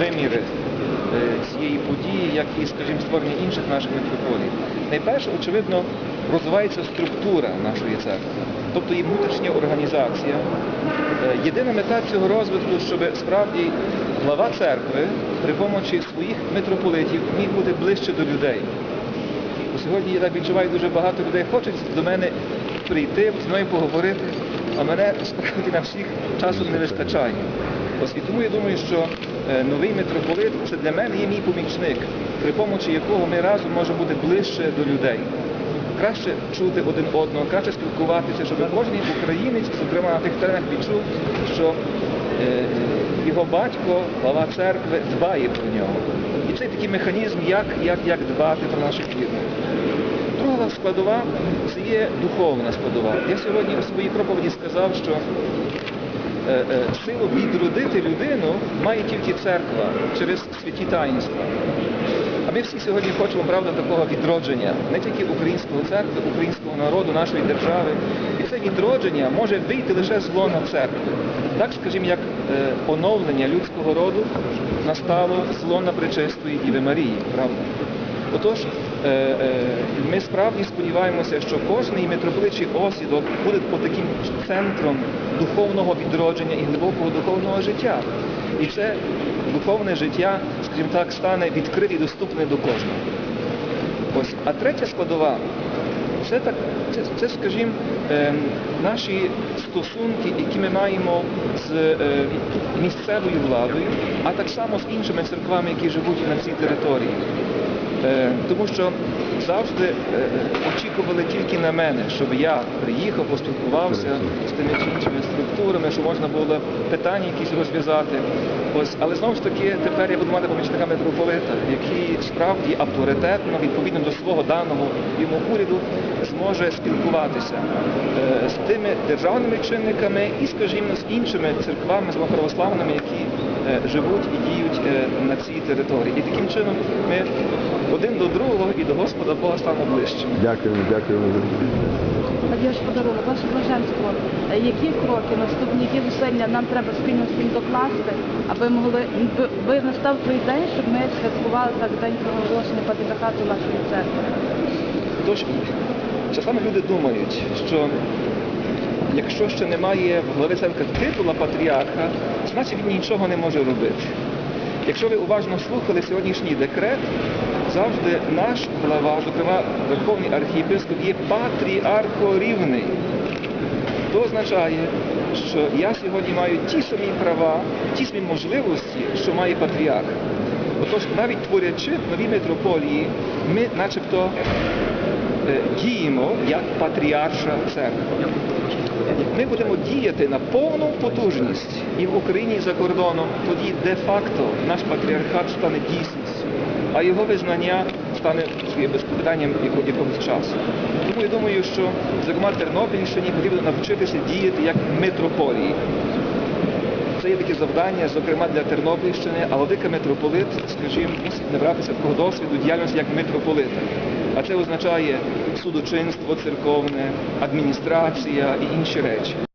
виміри е, цієї події, як і, скажімо, створення інших наших митрополій. Найперше, очевидно, розвивається структура нашої церкви, тобто її внутрішня організація. Е, Єдина мета цього розвитку, щоб справді глава церкви при помочі своїх митрополитів міг бути ближче до людей. Бо сьогодні я так відчуваю, дуже багато людей хочуть до мене прийти, зі мною поговорити, а мене справді на всіх часом не вистачає. Ось і тому я думаю, що новий митрополит це для мене є мій помічник, при помочі якого ми разом можемо бути ближче до людей. Краще чути один одного, краще спілкуватися, щоб кожен українець, зокрема на тих теренах, відчув, що е, його батько, глава церкви, дбає про нього. І це такий механізм, як, як, як дбати про нашу віру. Друга складова це є духовна складова. Я сьогодні у своїй проповіді сказав, що е, е, силу відродити людину має тільки церква через святі таїнства. А ми всі сьогодні хочемо, правда, такого відродження, не тільки українського церкви, українського народу, нашої держави. І це відродження може вийти лише з лона церкви. Так, скажімо, як е, оновлення людського роду настало з лона Пречистої Діви Марії, правда? Отож, е, е, ми справді сподіваємося, що кожний митрополитчий осідок буде по таким центром духовного відродження і глибокого духовного життя. І це духовне життя, скажімо так, стане відкрите і доступне до кожного. Ось. А третя складова це так, це, це скажімо, е, наші стосунки, які ми маємо з місцевою владою, а так само з іншими церквами, які живуть на цій території. Е, тому що завжди е, очікували тільки на мене, щоб я приїхав, поспілкувався з тими чи іншими структурами, що можна було питання якісь розв'язати. Ось, але знову ж таки, тепер я буду мати помічника митрополита, який справді авторитетно, відповідно до свого даного йому уряду, зможе спілкуватися е, з тими державними чинниками і, скажімо, з іншими церквами, з православними, які живуть і діють на цій території. І таким чином ми один до другого і до Господа Бога станемо ближчими. Дякуємо, дякуємо. Надіж подарунок, ваше блаженство. Які кроки наступні, які зусилля нам треба спільно всім докласти, аби могли би- настав той день, щоб ми святкували так день проголошення патріархату нашої церкви? Тож часами люди думають, що якщо ще немає в глави церкви титула патріарха, значить він нічого не може робити. Якщо ви уважно слухали сьогоднішній декрет, завжди наш глава, зокрема Верховний архієпископ, є патріархорівний. То означає, що я сьогодні маю ті самі права, ті самі можливості, що має патріарх. Отож, навіть творячи нові митрополії, ми начебто е, діємо як патріарша церква. Ми будемо діяти на повну потужність і в Україні, і за кордоном, тоді де-факто наш патріархат стане дійсністю, а його визнання стане безпитанням яко- якогось часу. Тому я думаю, що зокрема Тернопільщині потрібно навчитися діяти як митрополії. Це є таке завдання, зокрема для Тернопільщини, а владика митрополит, скажімо, мусить набратися такого досвіду діяльності як митрополита. А це означає судочинство церковне, адміністрація і інші речі.